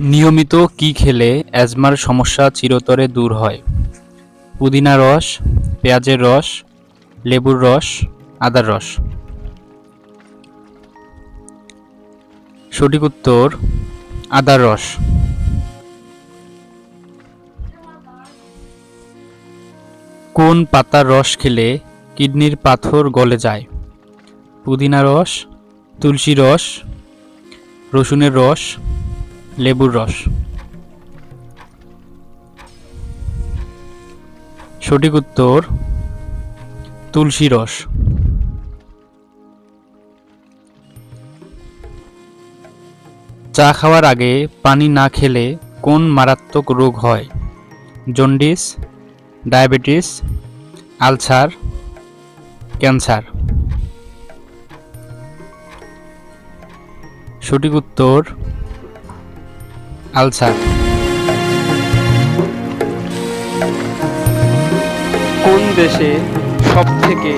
নিয়মিত কি খেলে অ্যাজমার সমস্যা চিরতরে দূর হয়? পুদিনা রস, পেঁয়াজের রস, লেবুর রস, আদার রস। সঠিক উত্তর, আদার রস। কোন পাতার রস খেলে কিডনির পাথর গলে যায়? পুদিনা রস, তুলসী রস, রসুনের রস লেবুর রস। সঠিক উত্তর, তুলসী রস। চা খাওয়ার আগে পানি না খেলে কোন মারাত্মক রোগ হয়? Jaundice, diabetes, ulcer, cancer. সঠিক উত্তর আলসার কোন দেশে সবথেকে